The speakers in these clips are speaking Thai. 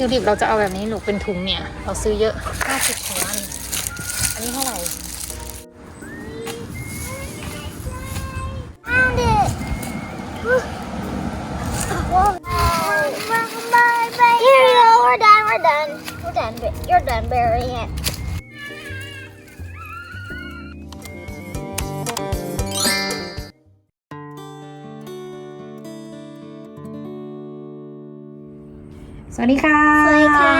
ทิวลิปเราจะเอาแบบนี้หนูเป็นถุงเนี่ย เราซื้อเยอะ50หัวนี่อันนี้เท่าไหร่ Found it. Here you go. We're done. We're done. We're done. but You're done burying it. สวัสดีค่ะ สวัสดีค่ะ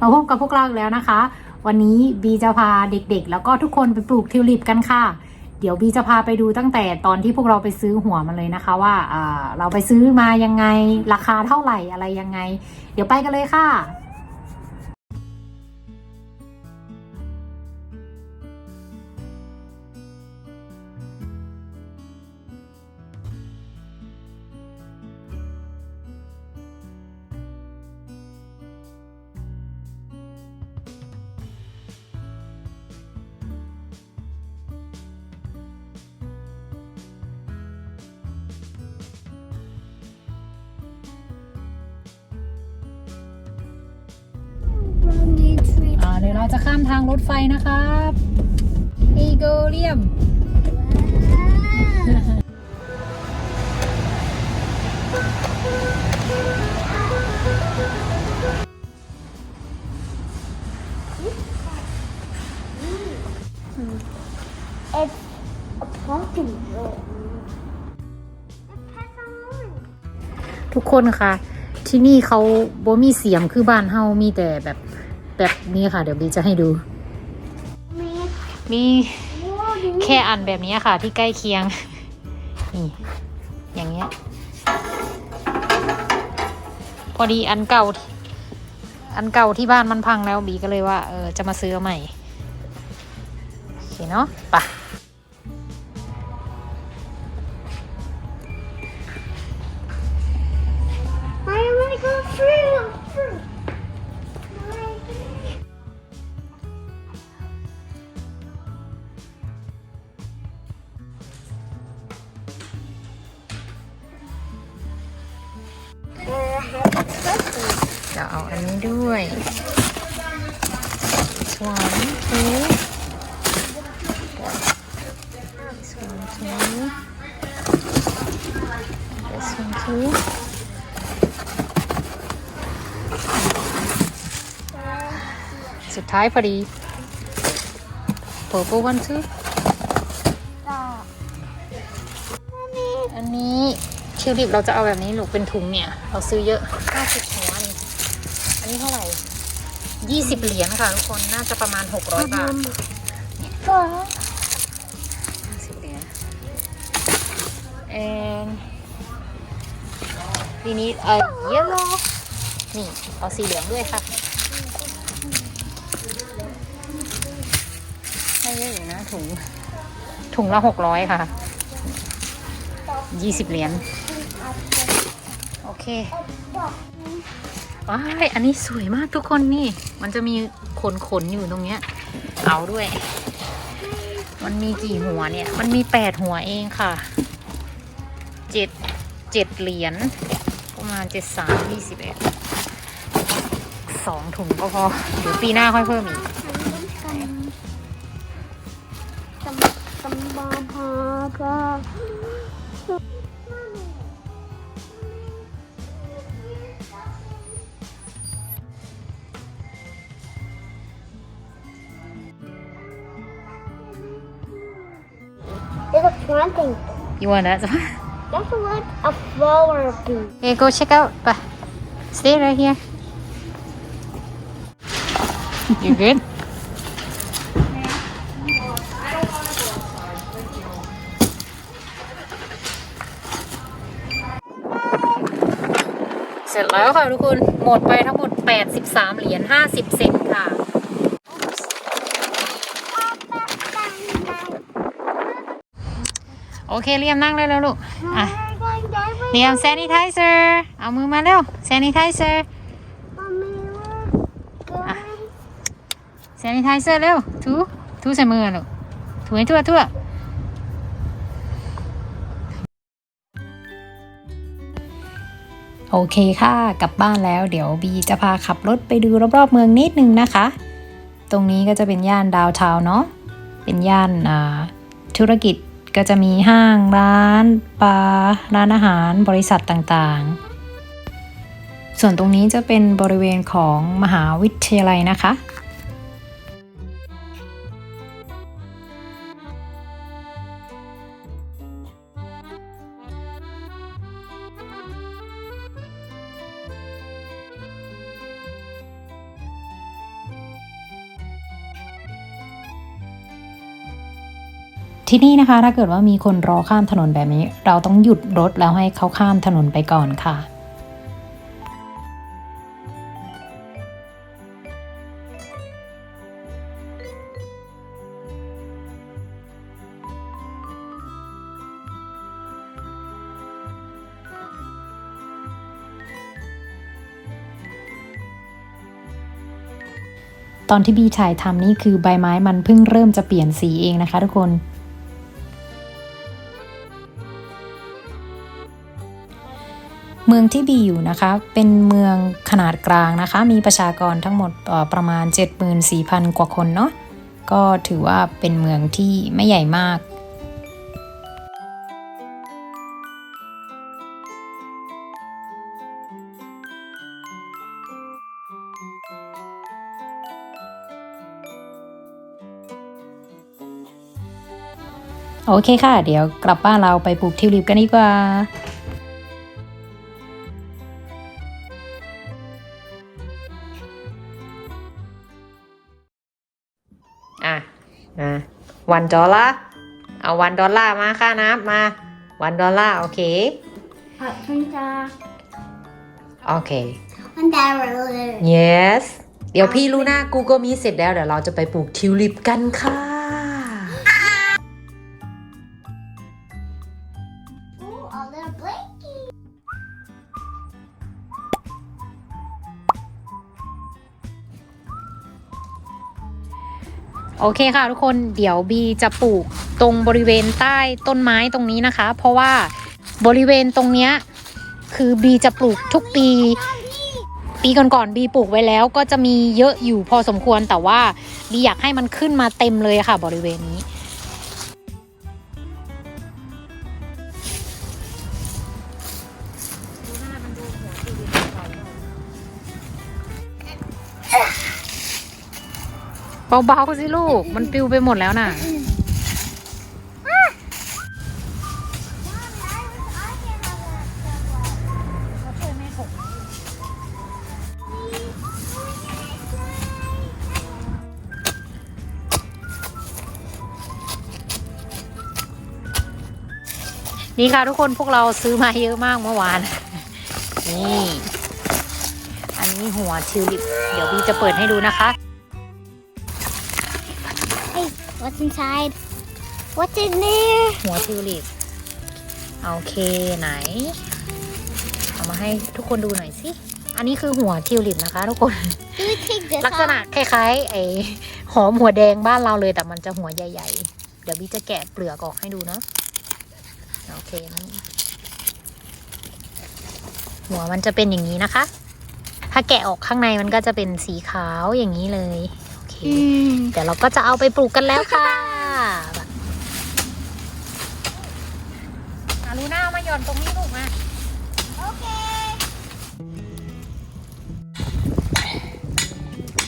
มาพบกับพวกเราอีกแล้วนะคะ วันนี้บีจะพาเด็กๆ แล้วก็ทุกคนไปปลูกทิวลิปกันค่ะ เดี๋ยวบีจะพาไปดูตั้งแต่ตอนที่พวกเราไปซื้อหัวมันเลยนะคะ ว่าอ่าเราไปซื้อมายังไงราคาเท่าไหร่อะไรยังไง เดี๋ยวไปกันเลยค่ะ เดี๋ยวเราจะข้ามทางรถไฟนะครับอีโกเลียม It's a pumpkin. roll. It has a horn. ทุกคนค่ะ ที่นี่เขาบ่มีเสียงคือบ้านเฮามีแต่แบบ แบบนี้ค่ะ เดี๋ยวบีจะให้ดู Me. มี Whoa, do you แค่อันแบบนี้ค่ะ ที่ใกล้เคียง นี่ อย่างเงี้ย พอดีอันเก่า อันเก่าที่บ้านมันพังแล้วบีก็เลยว่า เออจะมาซื้อเอาใหม่ โอเคเนาะไปะ จะเอาอันนี้ด้วยสวนทู This one too. One too. สุดท้ายพอดี purple one too อันนี้ ทิวลิปเราจะเอาแบบนี้หนูเป็นถุงเนี่ย เราซื้อเยอะ50หัวนี่อันนี้เท่าไหร่20เหรียญค่ะทุกคนน่าจะประมาณ600บาท50เหรียญ and we need a yellow นี่เอาสีเหลืองด้วยค่ะให้เยอะอยู่นะถุงถุงละ600ค่ะ20เหรียญโอ เคว้ายอันนี้สวยมากทุกคนนี่ มันจะมีขนขนๆอยู่ตรงเนี้ย เอาด้วย มันมีกี่หัวเนี่ย มันมีแปดหัวเองค่ะ เจ็ดเจ็ดเหรียญ ประมาณเจ็ดสามยี่สิบเอ็ดสองถุงก็พอเดี๋ยวปีหน้าค่อยเพิ่มอีก There's a planting. you want that That's like a flower bee. okay go check out ไป stay right here you good เสร็จแล้วค่ะทุกคน หมดไปทั้งหมด 83 เหรียญ 50 เซนต์ค่ะ โอ เคเรียมนั่งได้แล้วลูกอะเรียม sanitizer เอามือมาเร็ว sanitizer sanitizer เร็วถูถูใส่มือลูกถูให้ทั่วทั่วโอเคค่ะ กลับบ้านแล้ว เดี๋ยวบีจะพาขับรถไปดูรอบๆเมืองนิดนึงนะคะ ตรงนี้ก็จะเป็นย่านดาวน์ทาวน์เนาะ เป็นย่านอ่าธุรกิจ ก็จะมีห้างร้านบาร์ร้านอาหารบริษัทต่างๆ ส่วนตรงนี้จะเป็นบริเวณของมหาวิทยาลัยนะคะ ที่นี่นะคะถ้าเกิดว่ามีคนรอข้ามถนนแบบนี้ เราต้องหยุดรถแล้วให้เขาข้ามถนนไปก่อนค่ะตอนที่บีถ่ายทำนี่คือใบไม้มันเพิ่งเริ่มจะเปลี่ยนสีเองนะคะทุกคน เมืองที่บีอยู่นะคะ เป็นเมืองขนาดกลางนะคะ มีประชากรทั้งหมดประมาณ 74,000 กว่าคนเนาะก็ถือว่าเป็นเมืองที่ไม่ใหญ่มากโอเคค่ะ เดี๋ยวกลับบ้านเราไปปลูกทิวลิปกันดีกว่า อะนะวันดอลลาร์เอาวันดอลลาร์มาค่าน้ำมาวันดอลลาร์โอเค Hot printer. โอเค And dollar. yes เดี๋ยวพี่ลูน่ากูก็มีเสร็จแล้วเดี๋ยวเราจะไปปลูกทิวลิปกันค่ะ โอเคค่ะทุกคนเดี๋ยวบีจะปลูกตรงบริเวณใต้ต้นไม้ตรงนี้นะคะ เพราะว่าบริเวณตรงเนี้ยคือบีจะปลูกทุกปี ปีก่อนๆบีปลูกไว้แล้ว ก็จะมีเยอะอยู่พอสมควรแต่ว่าบีอยากให้มันขึ้นมาเต็มเลยค่ะ บริเวณนี้ เบาๆสิลูก มันปิวไปหมดแล้วน่ะ นี่ค่ะทุกคนพวกเราซื้อมาเยอะมากเมื่อวาน นี่ อันนี้หัวทิวลิป เดี๋ยวบีจะเปิดให้ดูนะคะ inside? What's in there? หัวทิวลิปโอเคไหน เอามาให้ทุกคนดูหน่อยสิ อันนี้คือหัวทิวลิปนะคะ ทุกคน Do we take this ลักษณะ off? คล้ายๆไอหอมหัวแดงบ้านเราเลยแต่มันจะหัวใหญ่ ๆ เดี๋ยวบีจะแกะเปลือกออกให้ดูเนาะโอเคนะหัวมันจะเป็นอย่างนี้นะคะ ถ้าแกะออกข้างในมันก็จะเป็นสีขาวอย่างนี้เลย โอเค Mm. เดี๋ยวเราก็จะเอาไปปลูกกันแล้วค่ะอาลูน่ามาหย่อนตรงนี้ลูกมา Okay.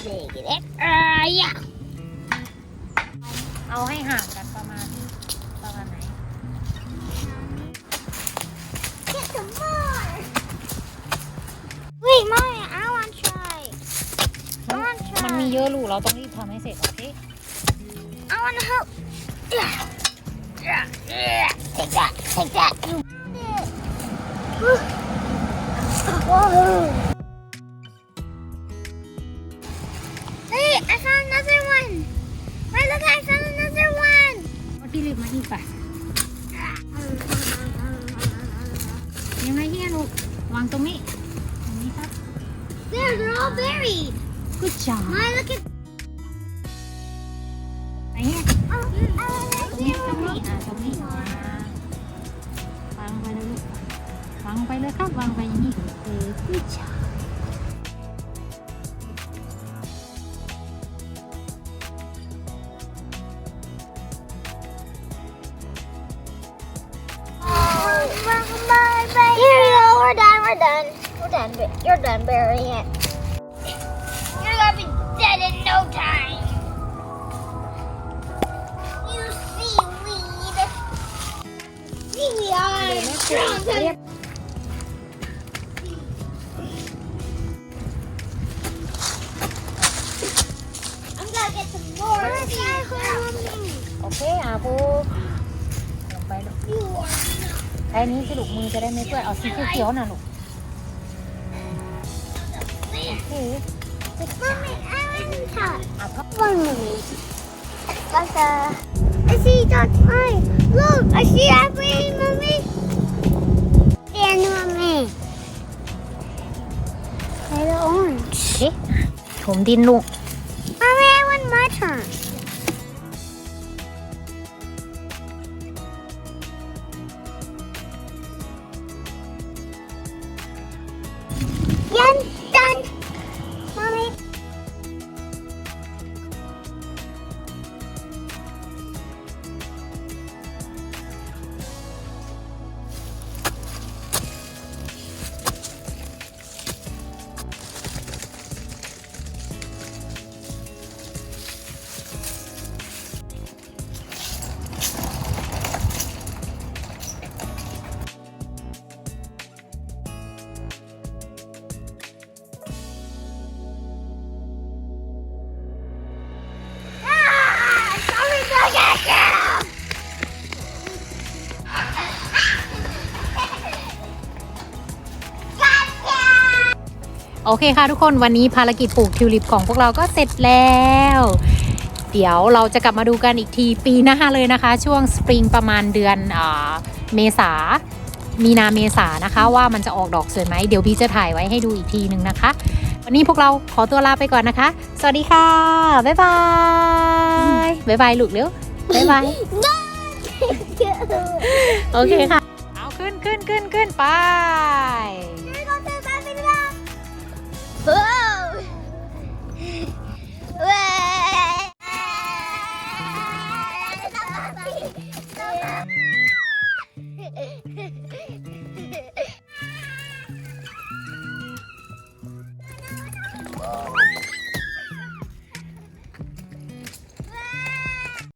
Dig it. Uh, yeah. เอาให้ห่างกันประมาณประ ยอะลูกเราต้องรีบทำให้เสร็จโอเค I want to help. Yeah. Yeah. Yeah. Take that. Take that. Whoa. Hey, I found another one. Wait, look, I found another one. พี่รีบมานี่ไปยังไงเนี่ยลูกวางตรงนี้ตรงนี้ครับ There, they're all buried. good job Mommy, look at. ไหนเนี่ย Oh, ตรงนี้ ตรงนี้ อ่า ตรงนี้อ่า วางไปเลยลูก ว วางไปเลยครับวางไปอย่างนี้เออผู้ชาย Bye bye. Here we go. We're done. We're done. We're done. bu- You're done burying it. You're gonna be dead in no time. You seaweed. Seaweed. I'm gonna get some more. โอเคอะปูลงไปลูก You are ใช้นี้สิลูกมือจะได้ไม่เปื้อนเอาสีเขียวๆน่ะลูกโอเค Mommy, I ค่ะพ่อ One minute. Like a. I see that mine. Look, I see that green, mommy. Stand mommy. Hey, the orange. เอ๊ะถมดินลูก โอเคค่ะทุกคนวันนี้ภารกิจปลูกทิวลิปของพวกเราก็เสร็จแล้ว เดี๋ยวเราจะกลับมาดูกันอีกทีปีหน้าเลยนะคะ ช่วงสปริงประมาณเดือนอาเมษามีนาเมษานะคะว่ามันจะออกดอกสวยไหมเดี๋ยวพี่จะถ่ายไว้ให้ดูอีกทีหนึ่งนะคะ วันนี้พวกเราขอตัวลาไปก่อนนะคะ สวัสดีค่ะ บ๊ายบาย บ๊ายบายลูกเร็ว บ๊ายบาย โอเคค่ะ เอาขึ้นขึ้นขึ้นขึ้นไป